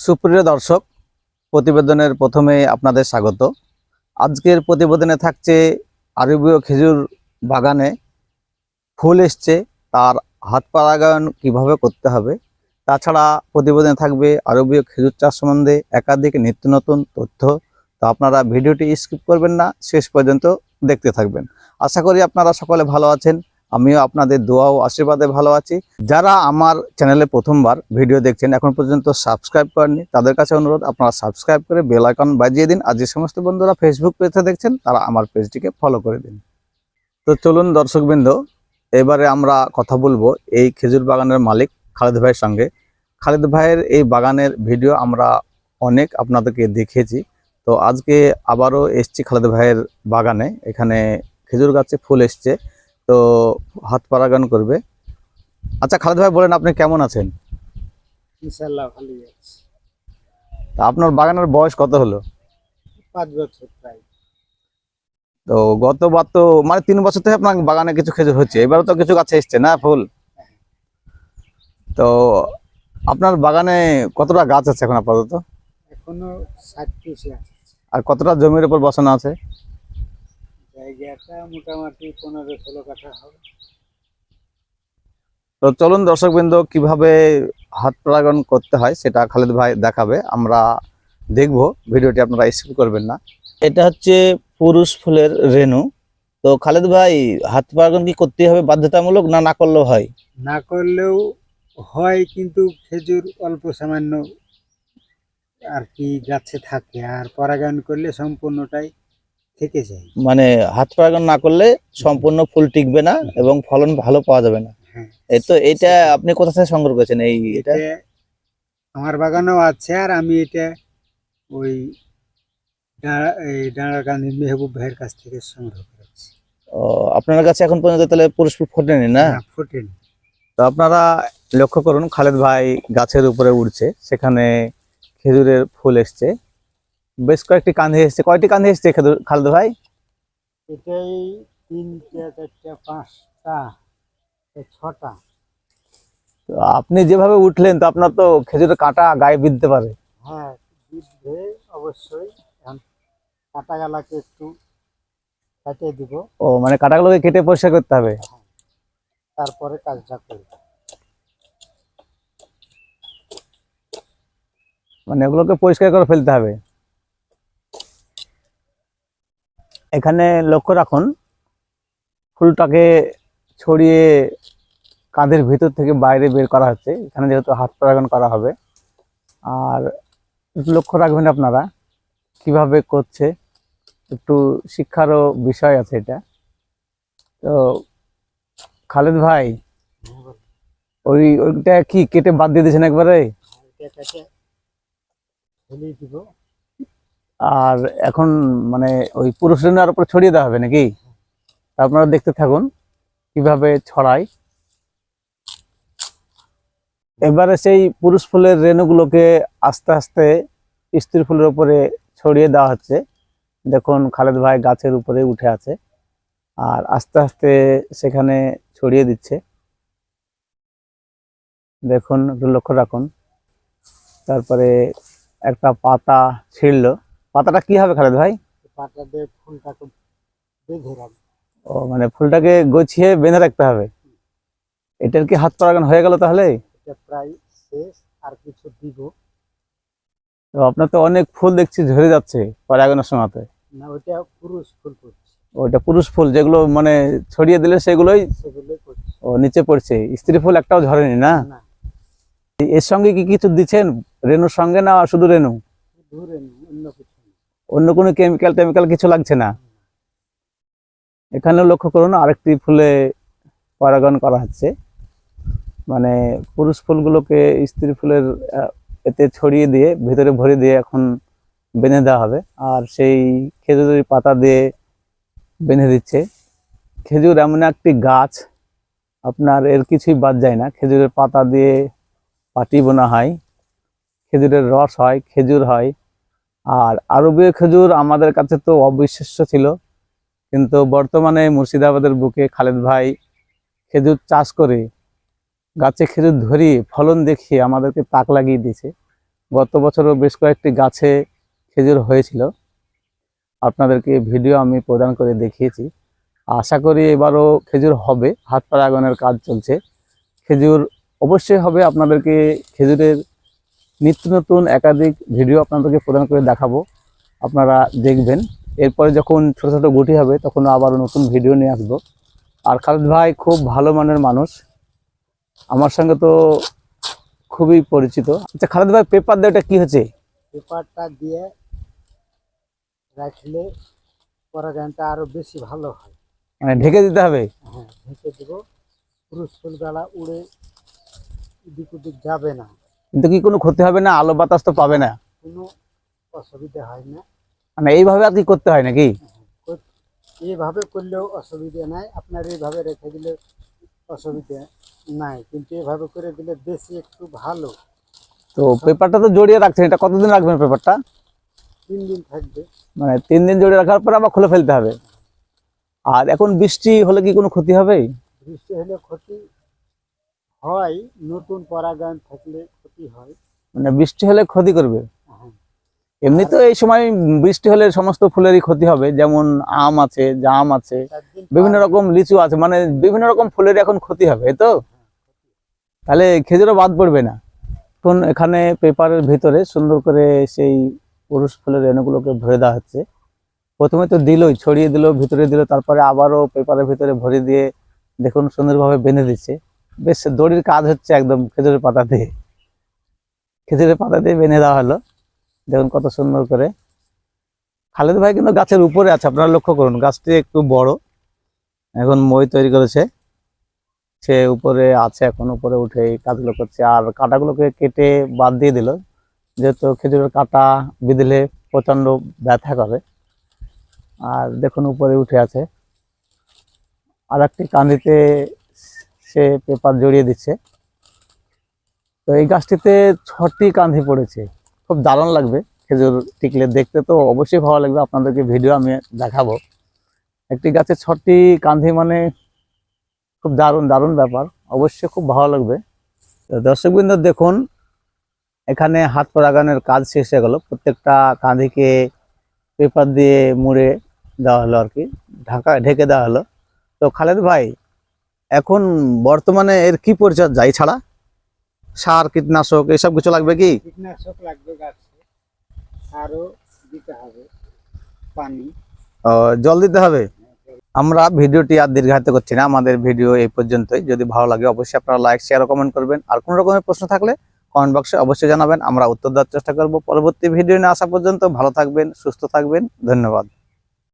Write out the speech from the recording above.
সুপ্রিয় দর্শক, প্রতিবেদনের প্রথমে আপনাদের স্বাগত। আজকের প্রতিবেদনে থাকছে আরবীয় খেজুর বাগানে ফুল এসছে, তার হাত পালাগান কীভাবে করতে হবে? তাছাড়া প্রতিবেদনে থাকবে আরবীয় খেজুর চাষ সম্বন্ধে একাধিক নিত্য নতুন তথ্য। তো আপনারা ভিডিওটি স্কিপ করবেন না, শেষ পর্যন্ত দেখতে থাকবেন। আশা করি আপনারা সকলে ভালো আছেন। আমিও আপনাদের দোয়া ও আশীর্বাদে ভালো আছি। যারা আমার চ্যানেলে প্রথমবার ভিডিও দেখছেন, এখন পর্যন্ত সাবস্ক্রাইব করেননি, তাদের কাছে অনুরোধ, আপনারা সাবস্ক্রাইব করে বেল আইকন বাজিয়ে দিন। আর যে সমস্ত বন্ধুরা ফেসবুক পেজে দেখছেন, তারা আমার পেজটিকে ফলো করে দিন। তো চলুন দর্শকবৃন্দ, এবারে আমরা কথা বলব এই খেজুর বাগানের মালিক খালেদ ভাইয়ের সঙ্গে। খালেদ ভাইয়ের এই বাগানের ভিডিও আমরা অনেক আপনাদেরকে দেখিয়েছি তো আজকে আবারও এসছি খালেদ ভাইয়ের বাগানে। এখানে খেজুর গাছে ফুল এসছে। তো হাত পারাগান করবে। আচ্ছা খালেদ ভাই বলেন আপনি কেমন আছেন? ইনশাল্লাহ ভালোই আছে। তা আপনার বাগানের বয়স কত হলো? পাঁচ বছর প্রায়। তো গতবার তো মানে তিন বছর থেকে আপনার বাগানে কিছু খেজুর হচ্ছে এবারও তো কিছু গাছে এসছে না ফুল? তো আপনার বাগানে কতটা গাছ আছে এখন আপাতত? এখনও ষাট পিস আছে। আর কতটা জমির উপর বসানো আছে? জায়গাটা মোটামুটি পনেরো ষোলো কাঠা হবে। তো চলুন দর্শকবৃন্দ কীভাবে হাত পরাগন করতে হয় সেটা খালেদ ভাই দেখাবে। আমরা দেখব ভিডিওটি আপনারা স্কিপ করবেন না। এটা হচ্ছে পুরুষ ফুলের রেণু। তো খালেদ ভাই হাত পরাগন কি করতে হবে বাধ্যতামূলক না না করলেও হয়? না করলেও হয় কিন্তু খেজুর অল্প সামান্য আর কি গাছে থাকে। আর পরাগায়ন করলে সম্পূর্ণটাই মানে হাত পরাগন না করলে সম্পূর্ণ ফুল টিকবে না এবং ফলন ভালো পাওয়া যাবে না। হ্যাঁ। এই তো এটা আপনি কোথা থেকে সংগ্রহ করেছেন এই এটা? আমার বাগানেও আছে আর আমি এটা ওই মেহবুব ভাইয়ের কাছ থেকে সংগ্রহ করেছি। ও, আপনার কাছে এখন পর্যন্ত তাহলে ফোটেনি না? না, ফোটেনি। তো আপনারা লক্ষ্য করুন খালেদ ভাই গাছের উপরে উঠছে সেখানে খেজুরের ফুল এসছে। বেশ কয়েকটি কান্ধে এসছে। কয়টি কান্ধে এসছে খালেদ ভাই? এটাই তিনটা চারটা পাঁচটা ছটা। তো আপনি যেভাবে উঠলেন তো আপনার তো খেজুরের কাঁটা গায়ে বিঁধতে পারে। হ্যাঁ বিধে অবশ্যই। কাটা গালাকে একটু কাটিয়ে দিব। ও মানে কাঁটাগুলোকে কেটে পরিষ্কার করতে হবে? তারপরে কাজটা করব। মানে ওগুলোকে পরিষ্কার করে ফেলতে হবে? এখানে লক্ষ্য রাখুন, ফুলটাকে ছড়িয়ে কাঁধের ভিতর থেকে বাইরে বের করা হচ্ছে। এখানে যেহেতু হাত পরাগন করা হবে। আর লক্ষ্য রাখবেন আপনারা, কীভাবে করছে, একটু শিক্ষারও বিষয় আছে এটা। তো খালেদ ভাই, ওই ওইটা কি কেটে বাদ দিয়ে দিয়েছেন একবারে এটা কেটে ফেলিয়ে দিব আর এখন মানে ওই পুরুষ রেণুর উপর ছড়িয়ে দেওয়া হবে নাকি? আপনারা দেখতে থাকুন কীভাবে ছড়ায়। এবারে সেই পুরুষ ফুলের রেণুগুলোকে আস্তে আস্তে স্ত্রী ফুলের উপরে ছড়িয়ে দেওয়া হচ্ছে। দেখুন, খালেদ ভাই গাছের উপরে উঠে আছে আর আস্তে আস্তে সেখানে ছড়িয়ে দিচ্ছে। দেখুন, একটু লক্ষ্য রাখুন। তারপরে একটা পাতা ছিঁড়লো। পাতাটা কি হবে খালেদ ভাই? পাতা দিয়ে ফুলটাকে বেঁধে রাখব। ও মানে ফুলটাকে গছিয়ে বেঁধে রাখতে হবে। এটার কি হাত পরাগান হয়ে গেল তাহলে? এটা প্রায় শেষ আর কিছু দিব। তো আপনার তো অনেক ফুল দেখছি ঝরে যাচ্ছে পরাগানের সময়তে। না ওইটা পুরুষ ফুল ওইটা পুরুষ ফুল যেগুলো মানে ছড়িয়ে দিলে সেগুলোই ও নিচে পড়ছে। স্ত্রী ফুল একটাও ঝরেনি না? না। এর সঙ্গে কি কিছু দিচ্ছেন? রেণুর সঙ্গে না শুধু রেণু? ধরে নি অন্য কিছু। অন্য কোনো কেমিক্যাল টেমিক্যাল কিছু লাগছে না। এখানে লক্ষ্য করুন, আরেকটি ফুলে পরাগন করা হচ্ছে। মানে পুরুষ ফুলগুলোকে স্ত্রী ফুলের এতে ছড়িয়ে দিয়ে, ভিতরে ভরে দিয়ে এখন বেঁধে দেওয়া হবে। আর সেই খেজুরের পাতা দিয়ে বেঁধে দিচ্ছে। খেজুর এমন একটি গাছ, আপনার এর কিছুই বাদ যায় না। খেজুরের পাতা দিয়ে পাটি বোনা হয়। খেজুরের রস হয়, খেজুর হয়। আর আরবীয় খেজুর আমাদের কাছে তো অবিশ্বাস্য ছিল। কিন্তু বর্তমানে মুর্শিদাবাদের বুকে খালেদ ভাই খেজুর চাষ করে, গাছে খেজুর ধরিয়ে ফলন দেখিয়ে আমাদেরকে তাক লাগিয়ে দিয়েছে। গত বছরও বেশ কয়েকটি গাছে খেজুর হয়েছিল। আপনাদেরকে ভিডিও আমি প্রদান করে দেখিয়েছি। আশা করি এবারও খেজুর হবে হাত পরাগনের কাজ চলছে। খেজুর অবশ্যই হবে, আপনাদেরকে খেজুরের নিত্য নতুন একাধিক ভিডিও আপনাদেরকে প্রদান করে দেখাবো। আপনারা দেখবেন। এরপরে যখন ছোট ছোট গুটি হবে তখন আবারও নতুন ভিডিও নিয়ে আসব। আর খালেদ ভাই খুব ভালো মানের মানুষ। আমার সঙ্গে তো খুবই পরিচিত। আচ্ছা খালেদ ভাই পেপার দিয়ে ওটা কি হচ্ছে? পেপারটা দিয়ে রাখলে পরাগায়নটা আরও বেশি ভালো হয়। মানে ঢেকে দিতে হবে? হ্যাঁ ঢেকে দেবো। পুরুষ ফুলগালা উড়ে এদিক ওদিক যাবে না। কিন্তু কি কোনো ক্ষতি হবে না? আলো বাতাস তো পাবে না। কোনো অসুবিধা হয় না। মানে এইভাবে আর কি করতে হয় নাকি? এইভাবে করলেও অসুবিধা নাই। আপনার এইভাবে রেখে দিলে অসুবিধা নাই। কিন্তু এভাবে করে দিলে বেশি একটু ভালো। তো পেপারটা তো জড়িয়ে রাখছেন। এটা কতদিন রাখবেন পেপারটা? তিন দিন থাকবে। মানে তিন দিন জড়িয়ে রাখার পর আবার খুলে ফেলতে হবে। আর এখন বৃষ্টি হলে কি কোনো ক্ষতি হবে বৃষ্টি হলে ক্ষতি হয়। নতুন পরাগায়ন থাকলে মানে বৃষ্টি হলে ক্ষতি করবে। হ্যাঁ এমনি তো এই সময় বৃষ্টি হলে সমস্ত ফুলেরই ক্ষতি হবে যেমন আম আছে জাম আছে বিভিন্ন রকম লিচু আছে মানে বিভিন্ন রকম ফুলের এখন ক্ষতি হবে তো? তাহলে খেজুরও বাদ পড়বে না। এখন এখানে পেপারের ভিতরে সুন্দর করে সেই পুরুষ ফুলের রেণুগুলোকে ভরে দেওয়া হচ্ছে। প্রথমে তো দিলই ছড়িয়ে দিল ভিতরে দিল তারপরে আবারও পেপারের ভিতরে ভরে দিয়ে দেখুন সুন্দরভাবে বেঁধে দিচ্ছে। বেশ দড়ির কাজ হচ্ছে একদম খেজুরের পাতা দিয়ে। খেজুরের পাতা দিয়ে বেঁধে দেওয়া হলো। দেখুন কত সুন্দর করে। খালেদ ভাই কিন্তু গাছের উপরে আছে, আপনারা লক্ষ্য করুন, গাছটি একটু বড়। এখন মই তৈরি করেছে। সে উপরে আছে, এখন উপরে উঠে কাজগুলো করছে। আর কাঁটাগুলোকে কেটে বাদ দিয়ে দিল, যেহেতু খেজুরের কাঁটা বিঁধলে প্রচণ্ড ব্যথা করে। আর দেখুন উপরে উঠে আছে। আর একটি কান্দিতে সে পেপার জড়িয়ে দিচ্ছে। তো এই গাছটিতে ছটি কান্ধি পড়েছে। খুব দারুণ লাগবে খেজুর টিকলে দেখতে তো অবশ্যই ভালো লাগবে। আপনাদেরকে ভিডিও আমি দেখাবো। একটি গাছে ছটি কান্ধি মানে খুব দারুণ দারুণ ব্যাপার। অবশ্যই খুব ভালো লাগবে। তো দর্শকবৃন্দ, দেখুন, এখানে হাত পরাগানের কাজ শেষ হয়ে গেল। প্রত্যেকটা কাঁধিকে পেপার দিয়ে মুড়ে দেওয়া হলো আর কি, ঢাকা, ঢেকে দেওয়া হলো। তো খালেদ ভাই, এখন বর্তমানে এর কি পরিচর্যা? ছাড়া সার কীটনাশক এসব কিছু লাগবে কি? কীটনাশক লাগবে গাছে। আরও দিতে হবে পানি। জল দিতে হবে? আমরা ভিডিওটি আর দীর্ঘায়িত করছি না আমাদের ভিডিও এই পর্যন্তই। যদি ভালো লাগে অবশ্যই আপনারা লাইক শেয়ার কমেন্ট করবেন। আর কোনো রকমের প্রশ্ন থাকলে কমেন্ট বক্সে অবশ্যই জানাবেন। আমরা উত্তর দেওয়ার চেষ্টা করব। পরবর্তী ভিডিও নিয়ে আসা পর্যন্ত ভালো থাকবেন সুস্থ থাকবেন। ধন্যবাদ।